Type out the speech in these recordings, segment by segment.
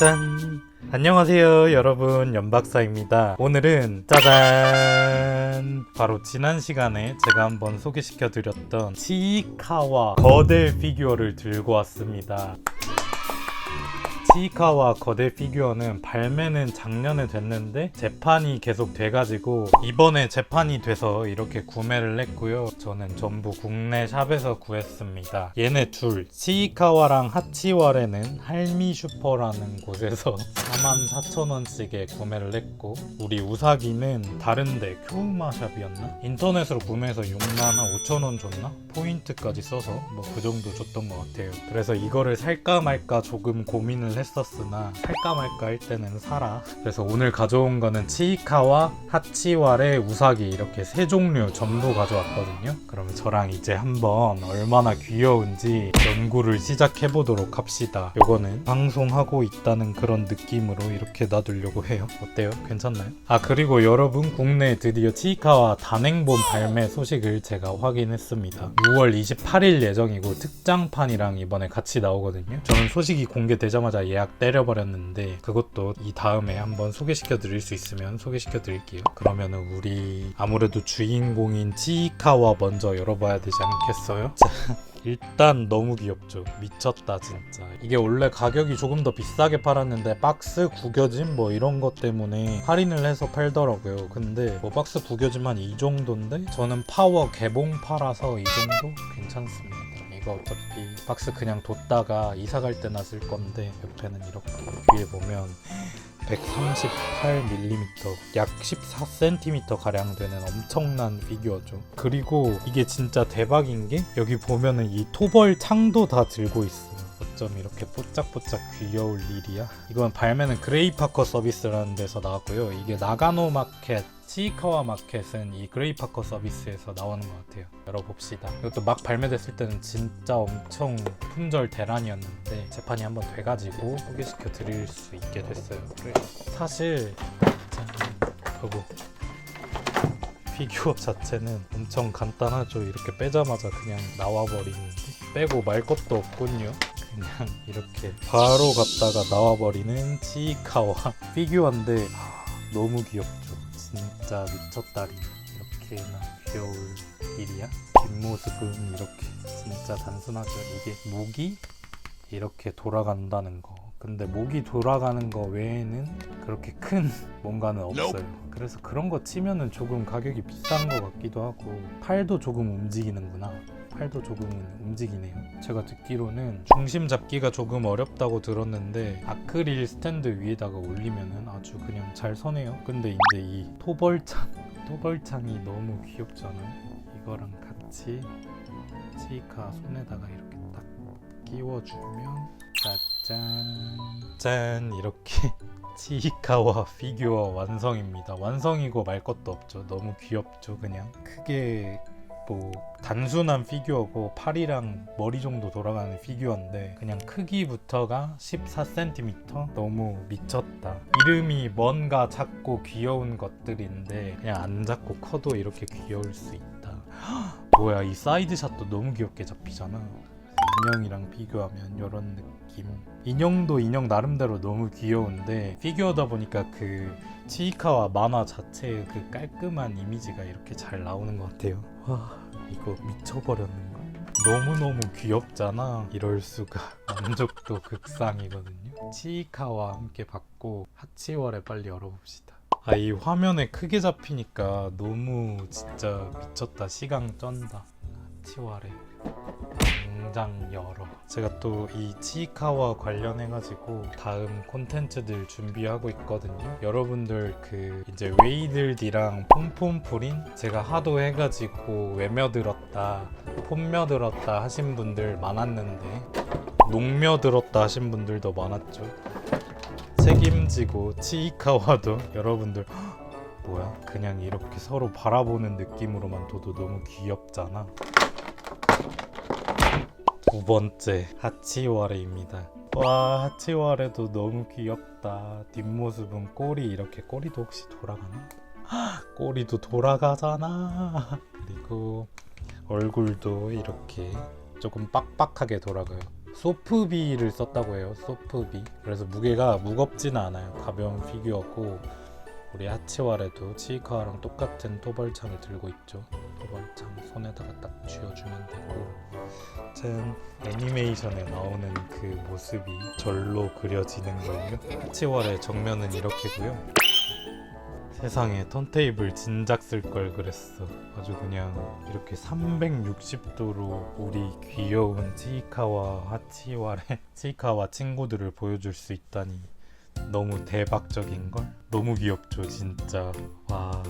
짠! 안녕하세요 여러분. 연박사입니다. 오늘은 짜잔. 바로 지난 시간에 제가 한번 소개시켜 드렸던 치이카와 거대 피규어를 들고 왔습니다 치이카와 거대 피규어는 발매는 작년에 됐는데 재판이 계속 돼가지고 이번에 재판이 돼서 이렇게 구매를 했고요. 저는 전부 국내 샵에서 구했습니다. 얘네 둘 치이카와랑 하치와레는 할미 슈퍼라는 곳에서 44,000원씩에 구매를 했고 우리 우사기는 다른데 큐우마 샵이었나? 인터넷으로 구매해서 6만 한 5천원 줬나? 포인트까지 써서 뭐 그 정도 줬던 것 같아요. 그래서 이거를 살까 말까 조금 고민을 했었으나 살까 말까 할 때는 사라. 그래서 오늘 가져온 거는 치이카와 하치와레 우사기 이렇게 세 종류 전부 가져왔거든요. 그러면 저랑 이제 한번 얼마나 귀여운지 연구를 시작해 보도록 합시다. 요거는 방송하고 있다는 그런 느낌으로 이렇게 놔두려고 해요. 어때요? 괜찮나요? 아 그리고 여러분 국내에 드디어 치이카와 단행본 발매 소식을 제가 확인했습니다. 6월 28일 예정이고 특장판이랑 이번에 같이 나오거든요. 저는 소식이 공개되자마자 예약 때려버렸는데 그것도 이 다음에 한번 소개시켜 드릴 수 있으면 소개시켜 드릴게요. 그러면은 우리 아무래도 주인공인 치이카와 먼저 열어봐야 되지 않겠어요? 자, 일단 너무 귀엽죠. 미쳤다 진짜. 이게 원래 가격이 조금 더 비싸게 팔았는데 박스 구겨짐 뭐 이런 것 때문에 할인을 해서 팔더라고요. 근데 뭐 박스 구겨짐 한 이 정도인데 저는 파워 개봉 팔아서 이 정도 괜찮습니다. 이거 어차피 박스 그냥 뒀다가 이사 갈 때나 쓸 건데 옆에는 이렇게 위에 보면 138mm 약 14cm 가량 되는 엄청난 피규어죠. 그리고 이게 진짜 대박인 게 여기 보면은 이 토벌 창도 다 들고 있어요. 어쩜 이렇게 뽀짝뽀짝 귀여울 일이야? 이건 발매는 그레이파커 서비스라는 데서 나왔고요. 이게 나가노 마켓 치이카와 마켓은 이 그레이파커 서비스에서 나오는 것 같아요. 열어봅시다. 이것도 막 발매됐을 때는 진짜 엄청 품절 대란이었는데 재판이 한번 돼가지고 소개시켜 드릴 수 있게 됐어요. 사실 짠, 여보 피규어 자체는 엄청 간단하죠. 이렇게 빼자마자 그냥 나와버리는데 빼고 말 것도 없군요. 그냥 이렇게 바로 갔다가 나와버리는 치이카와 피규어인데 아, 너무 귀엽죠. 진짜 미쳤다리 이렇게나 귀여울 일이야? 뒷모습은 이렇게 진짜 단순하죠. 이게 목이 이렇게 돌아간다는 거. 근데 목이 돌아가는 거 외에는 그렇게 큰 뭔가는 없어요. 그래서 그런 거 치면은 조금 가격이 비싼 것 같기도 하고 팔도 조금 움직이는구나. 팔도 조금은 움직이네요. 제가 듣기로는 중심 잡기가 조금 어렵다고 들었는데 아크릴 스탠드 위에다가 올리면은 아주 그냥 잘 서네요. 근데 이제 이 토벌창, 토벌창이 너무 귀엽잖아요. 이거랑 같이 치이카 손에다가 이렇게 딱 끼워주면 짜잔 짠 이렇게 치이카와 피규어 완성입니다. 완성이고 말 것도 없죠. 너무 귀엽죠. 그냥 크게 뭐 단순한 피규어고 팔이랑 머리 정도 돌아가는 피규어인데 그냥 크기부터가 14cm 너무 미쳤다. 이름이 뭔가 작고 귀여운 것들인데 그냥 안 작고 커도 이렇게 귀여울 수 있다. 뭐야 이 사이드샷도 너무 귀엽게 잡히잖아 인형이랑 비교하면 이런 느낌. 인형도 인형 나름대로 너무 귀여운데 피규어다 보니까 그 치이카와 만화 자체의 그 깔끔한 이미지가 이렇게 잘 나오는 것 같아요. 와 이거 미쳐버렸는걸 너무너무 귀엽잖아. 이럴 수가. 만족도 극상이거든요. 치이카와 함께 받고 하치월에 빨리 열어봅시다. 아 이 화면에 크게 잡히니까 너무 진짜 미쳤다. 시강 쩐다. 하치월에 당장 열어. 제가 또 이 치이카와 관련해가지고 다음 콘텐츠들 준비하고 있거든요. 여러분들 그 이제 웨이들디랑 폼폼프린 제가 하도 해가지고 외며들었다, 폼며들었다 하신 분들 많았는데 녹며들었다 하신 분들도 많았죠. 책임지고 치이카와도 여러분들 "헉, 뭐야 그냥 이렇게 서로 바라보는 느낌으로만 둬도 너무 귀엽잖아. 두 번째 하치와레입니다. 와 하치와레도 너무 귀엽다. 뒷모습은 꼬리 이렇게 꼬리도 혹시 돌아가나? 헉, 꼬리도 돌아가잖아. 그리고 얼굴도 이렇게 조금 빡빡하게 돌아가요. 소프비를 썼다고 해요. 소프비. 그래서 무게가 무겁지는 않아요. 가벼운 피규어고 우리 하치와레도 치이카와랑 똑같은 토벌창을 들고 있죠. 토벌창 손에다가 딱 쥐어주면 되고 짠 애니메이션에 나오는 그 모습이 절로 그려지는 걸요. 하치와레 정면은 이렇게고요. 세상에 턴테이블 진작 쓸 걸 그랬어. 아주 그냥 이렇게 360도로 우리 귀여운 치이카와 하치와레 치이카와 친구들을 보여줄 수 있다니 너무 대박적인 걸. 너무 귀엽죠, 진짜. 와.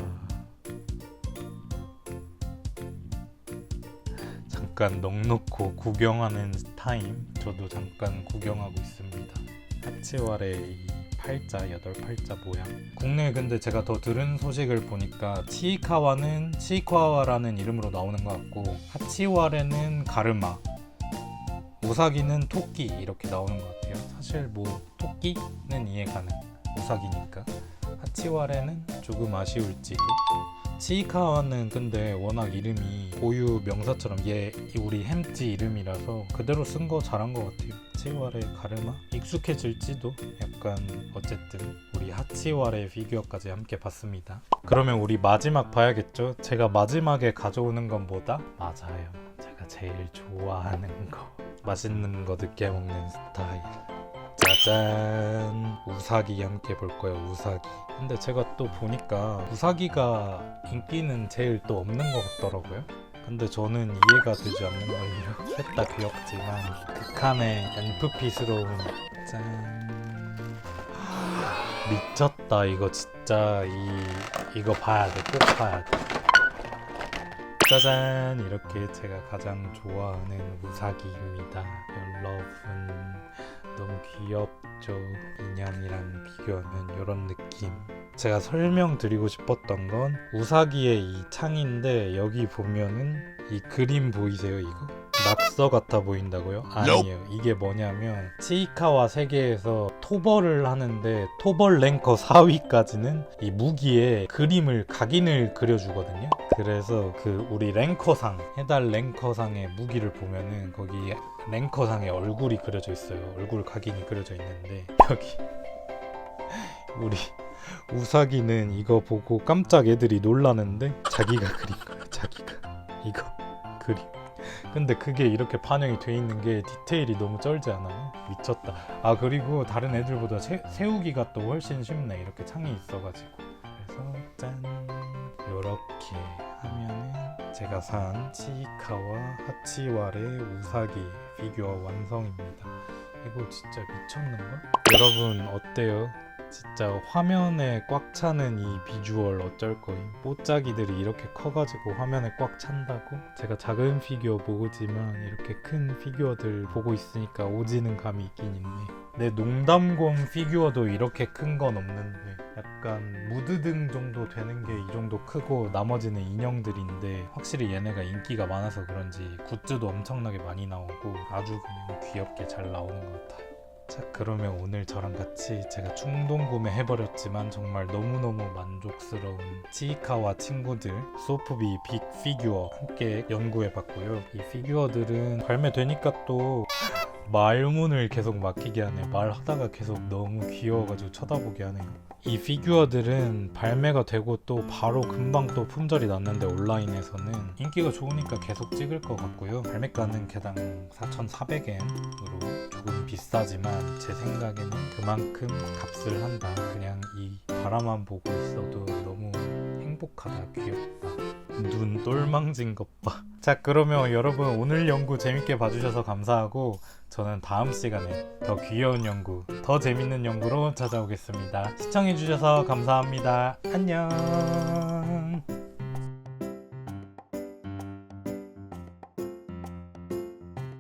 잠깐 넉넉고 구경하는 타임. 저도 잠깐 구경하고 있습니다. 하치와레의 이 팔자, 여덟 팔자 모양. 국내에 근데 제가 더 들은 소식을 보니까 치이카와는 치이카와라는 이름으로 나오는 것 같고 하치와레는 가르마, 우사기는 토끼 이렇게 나오는 것 같아요. 사실 뭐 토끼는 이해가는 우사기니까 하치와레는 조금 아쉬울지도. 치이카와는 근데 워낙 이름이 고유 명사처럼 얘 우리 햄찌 이름이라서 그대로 쓴 거 잘한 것 같아요. 치와레 가르마 익숙해질지도 약간 어쨌든 우리 하치와레 피규어까지 함께 봤습니다. 그러면 우리 마지막 봐야겠죠? 제가 마지막에 가져오는 건 뭐다? 맞아요. 제가 제일 좋아하는 거 맛있는 거 늦게 먹는 스타일. 짜잔. 우사기 함께 볼 거예요 우사기. 근데 제가 또 보니까 우사기가 인기는 제일 또 없는 것 같더라고요. 근데 저는 이해가 되지 않는 걸요 셋다 귀엽지만 극한의 NFP스러운 짠. 미쳤다 이거 진짜. 이 이거 봐야 돼 꼭 봐야 돼 짜잔 이렇게 제가 가장 좋아하는 우사기입니다. 여러분 너무 귀엽죠? 인형이랑 비교하면 이런 느낌. 제가 설명드리고 싶었던 건 우사기의 이 창인데 여기 보면은 이 그림 보이세요 이거? 낙서 같아 보인다고요? 아니에요. 이게 뭐냐면 치이카와 세계에서 토벌을 하는데 토벌 랭커 4위까지는 이 무기에 그림을 각인을 그려주거든요. 그래서 그 우리 랭커상 해달 랭커상의 무기를 보면은 거기 랭커상에 얼굴이 그려져 있어요. 얼굴 각인이 그려져 있는데 여기 우리 우사기는 이거 보고 깜짝 애들이 놀라는데 자기가 그린 거예요 자기가. 이거 그림 근데 그게 이렇게 반영이 돼 있는 게 디테일이 너무 쩔지 않아요? 미쳤다. 아 그리고 다른 애들보다 세, 세우기가 또 훨씬 쉽네. 이렇게 창이 있어가지고. 그래서 짠 요렇게 하면은 제가 산 치이카와 하치와레 우사기 피규어 완성입니다. 이거 진짜 미쳤는걸? 여러분 어때요? 진짜 화면에 꽉 차는 이 비주얼 어쩔 거임. 뽀짝이들이 이렇게 커가지고 화면에 꽉 찬다고? 제가 작은 피규어 보지만 이렇게 큰 피규어들 보고 있으니까 오지는 감이 있긴 있네. 내 농담공 피규어도 이렇게 큰 건 없는데 약간 무드등 정도 되는 게 이 정도 크고 나머지는 인형들인데 확실히 얘네가 인기가 많아서 그런지 굿즈도 엄청나게 많이 나오고 아주 그냥 귀엽게 잘 나오는 것 같아요 자 그러면 오늘 저랑 같이 제가 충동 구매해버렸지만 정말 너무너무 만족스러운 치이카와 친구들 소프비 빅 피규어 함께 연구해봤고요. 이 피규어들은 발매되니까 또 말문을 계속 막히게 하네. 말하다가 계속 너무 귀여워가지고 쳐다보게 하네요 이 피규어들은 발매가 되고 또 바로 금방 또 품절이 났는데 온라인에서는 인기가 좋으니까 계속 찍을 것 같고요. 발매가는 개당 4,400엔으로 조금 비싸지만 제 생각에는 그만큼 값을 한다. 그냥 이 바라만 보고 있어도 너무 행복하다 귀엽다 눈 똘망진 것봐 자 그러면 여러분 오늘 연구 재밌게 봐주셔서 감사하고 저는 다음 시간에 더 귀여운 연구, 더 재밌는 연구로 찾아오겠습니다. 시청해주셔서 감사합니다. 안녕.